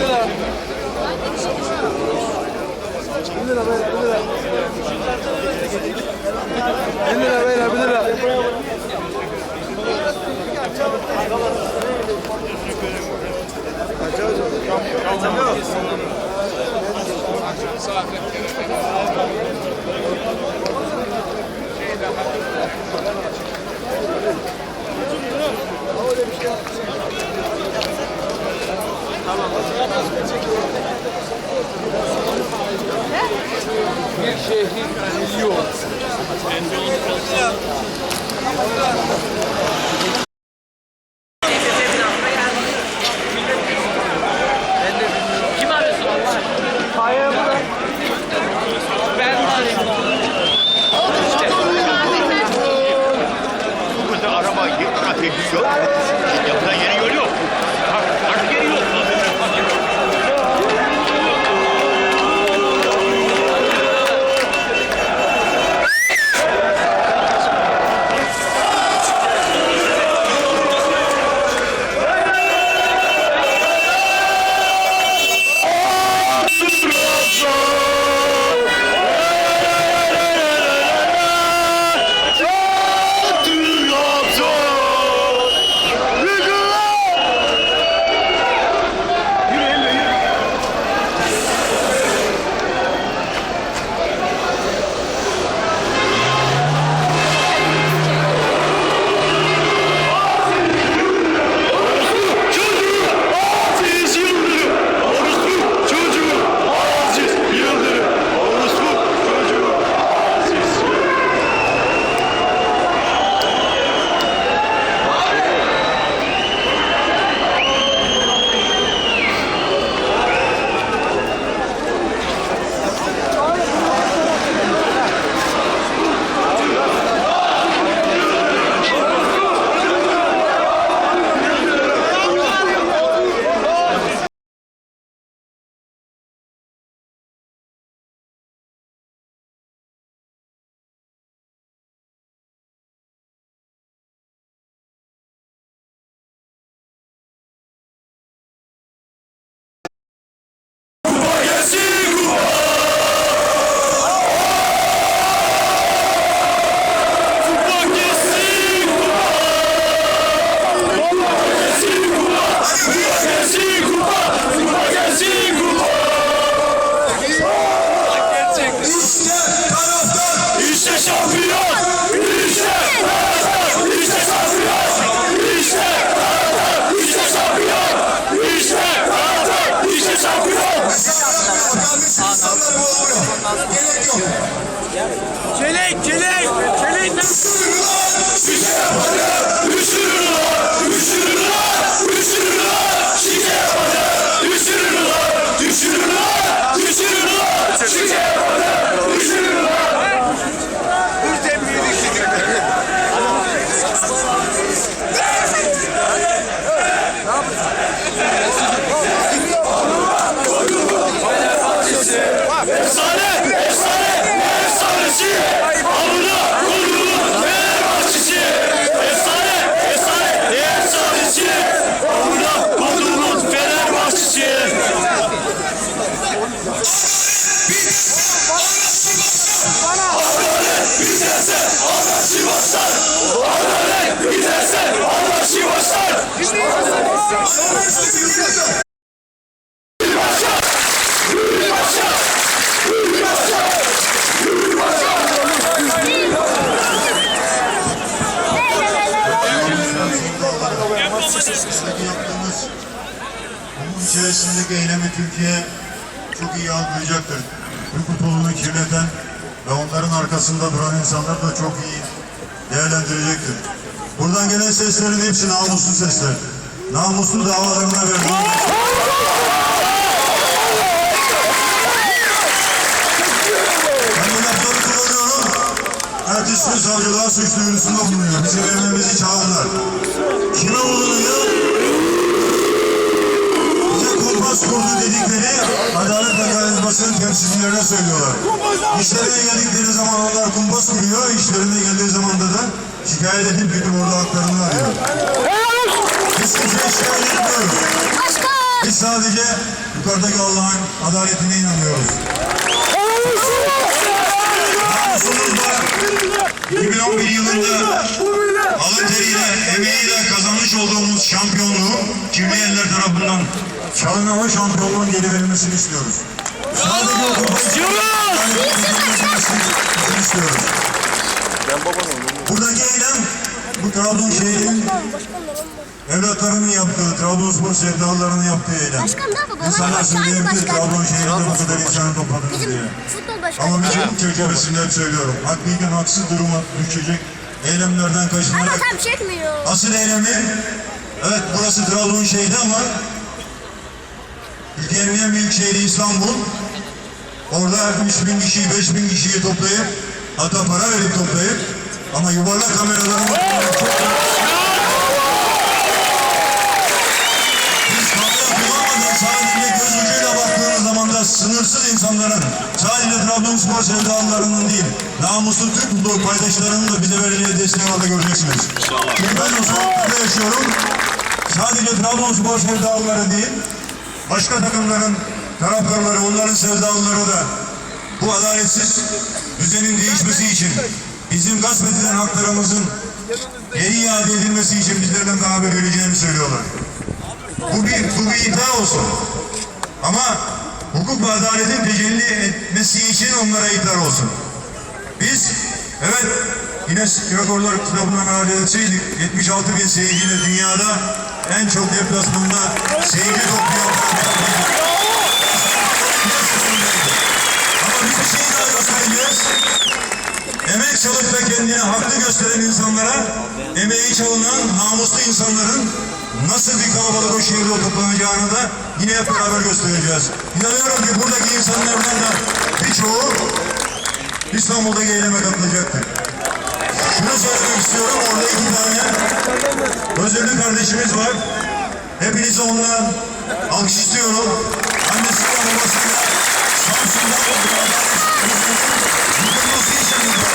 lira. 1 lira beyler 1 lira. 1 lira beyler 1 lira. Öyle bir şey yaptım. Tamam. Bir şehrin milyon. Buradaki yaptığımız bunun içerisindeki eylemi Türkiye çok iyi algılayacaktır. Türk futbolunu kirleten ve onların arkasında duran insanlar da çok iyi değerlendirecektir. Buradan gelen seslerin hepsi namuslu sesler. Namuslu davalarına verdiğimiz Ben bu lafları kullanıyorum. Gün savcılığa suç duyurusunda bulunuyor. Bizim evimizi çaldılar. Kime bulunuyor? Bize kumpas kurdu dedikleri Adalet Mekanizması'nın temsilcilerine söylüyorlar. İşlerine geldikleri zaman onlar kumpas kuruyor, işlerine geldiği zaman da da şikayet edip gidip orada haklarını arıyor. Biz kimseye şikayet etmiyoruz. Biz sadece yukarıdaki Allah'ın adaletine inanıyoruz. Namusumuz var. 2011 yılında alın teriyle, emeğiyle kazanmış olduğumuz şampiyonluğu kirli eller tarafından çalınan o şampiyonluğun geri verilmesini istiyoruz. Sadece o istiyoruz. Buradaki eylem bu Trabzon şehrinin evlatlarının yaptığı, Trabzonspor sevdalarının yaptığı eylem. Başkan ne yapalım? İnsanlar Başkan, söyleyebilir başkan. Trabzon şehrinde bu kadar insanı topladınız Bizim diye. futbol başkanı. Ama biz bu çerçevesinde hep söylüyorum. Haklıyken haksız duruma düşecek eylemlerden Ama kaçınarak tam çekmiyor. asıl eylemi evet burası Trabzon şehri ama Türkiye'nin en büyük şehri İstanbul. Orada 3 bin kişiyi, 5 bin kişiyi toplayıp hatta para verip toplayıp ama yuvarlak kameraların çok sadece göz ucuyla baktığınız zaman da sınırsız insanların sadece Trabzonspor sevdalılarının değil namuslu Türk futbol paydaşlarının da bize vereceği desteği orada göreceksiniz. Çünkü ben o soğukluğunda yaşıyorum. Sadece Trabzonspor sevdalıları değil başka takımların taraftarları onların sevdalıları da bu adaletsiz düzenin değişmesi için bizim gasp edilen haklarımızın geri iade edilmesi için bizlerden daha haber vereceğini söylüyorlar. Bu bir, bu bir iddia olsun. Ama hukuk ve adaletin tecelli etmesi için onlara iddia olsun. Biz, evet, Guinness Rekorlar kitabından hareket etseydik, 76 bin seyirciyle dünyada en çok deplasmanda seyirci toplayan Ama biz bir şey daha göstereceğiz. Emek çalıp da kendini haklı gösteren insanlara, emeği çalınan namuslu insanların nasıl bir kalabalık o şehirde toplanacağını da yine hep beraber göstereceğiz. İnanıyorum ki buradaki insanlardan da birçoğu İstanbul'daki eyleme katılacaktır. Şunu söylemek istiyorum, orada iki tane özürlü kardeşimiz var. Hepinize ondan alkış istiyorum. Annesi ve babasıyla Samsun'dan yıkılması burada.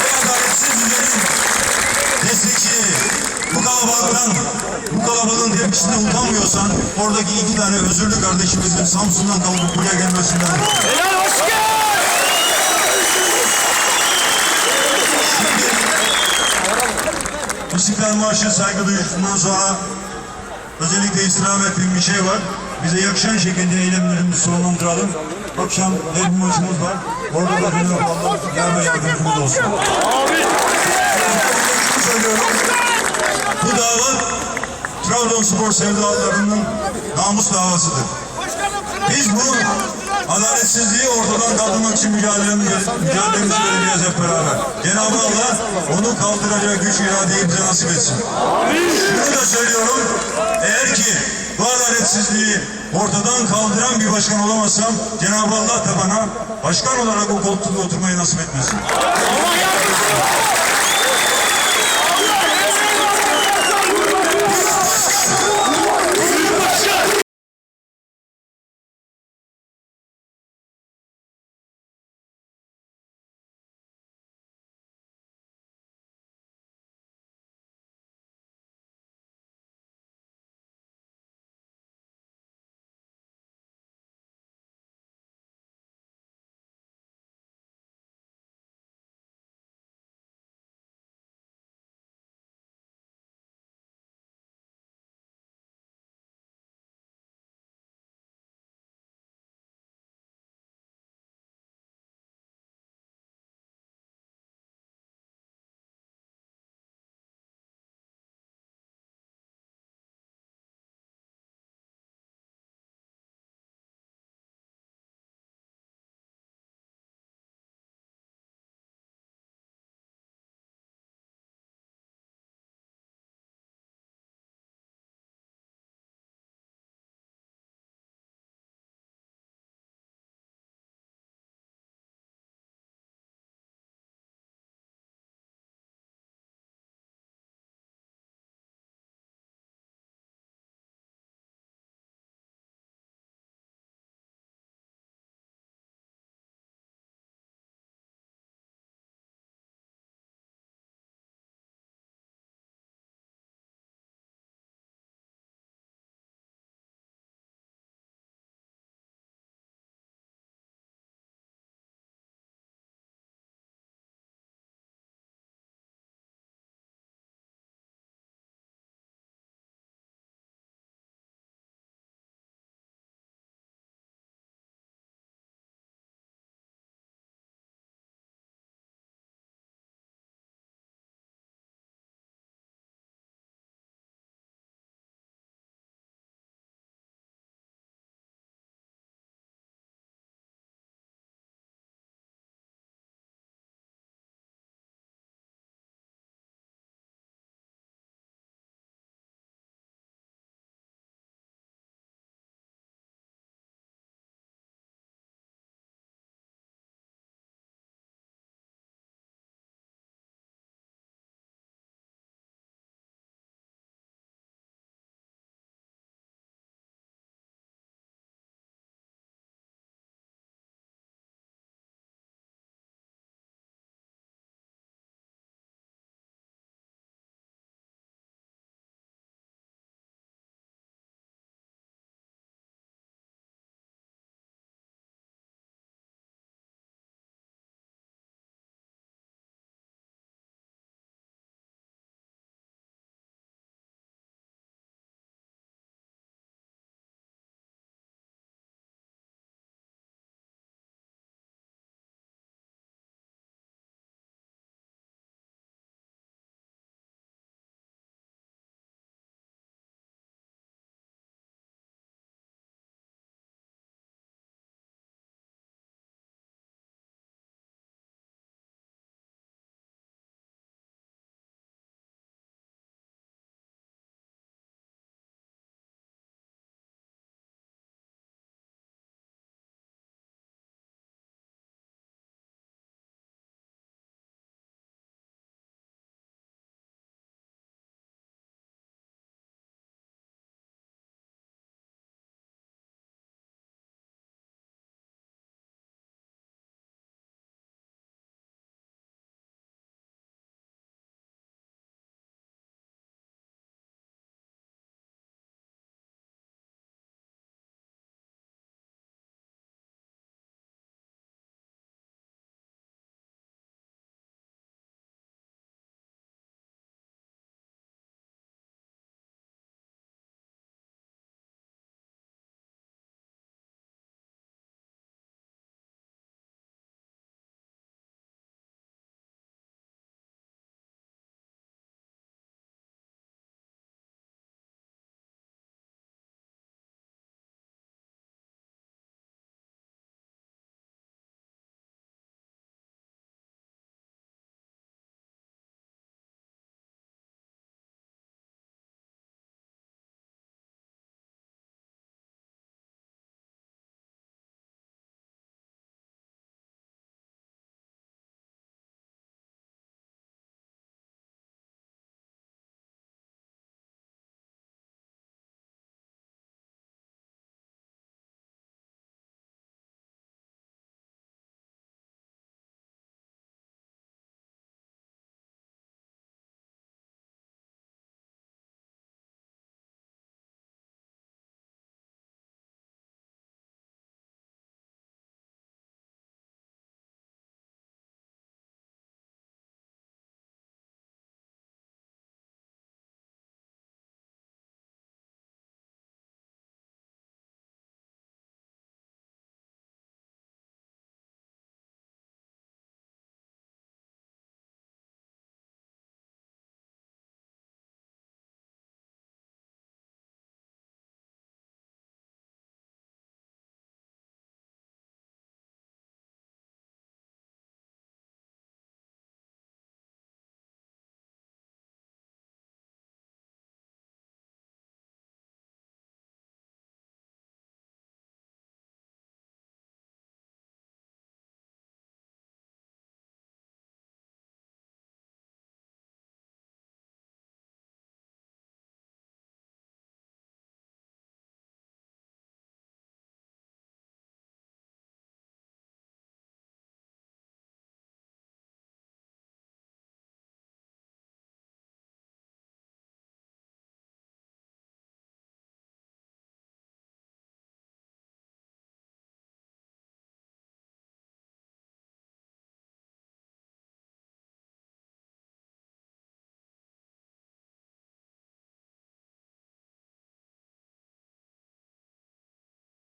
Ve adaletsiz düzenin destekçileri. Bu kalabalıktan, bu kalabalığın tepkisine utanmıyorsan oradaki iki tane özürlü kardeşimizin Samsun'dan kalkıp buraya gelmesinden Helal hoş geldin. İstiklal Marşı saygı duyusundan sonra özellikle istirham ettiğim bir şey var. Bize yakışan şekilde eylemlerimizi sonlandıralım. Akşam derbi maçımız var. Orada da benim Allah yardım yardımcımız olsun. Söylüyorum. Bu dava Trabzonspor sevdalarının namus davasıdır. Biz bu adaletsizliği ortadan kaldırmak için mücadelemizi, mücadelemizi vereceğiz hep beraber. Cenab-ı Allah onu kaldıracak güç iradeyi bize nasip etsin. Şunu da söylüyorum. Eğer ki bu adaletsizliği ortadan kaldıran bir başkan olamazsam Cenab-ı Allah da bana başkan olarak o koltukta oturmayı nasip etmesin. Allah yardımcısı.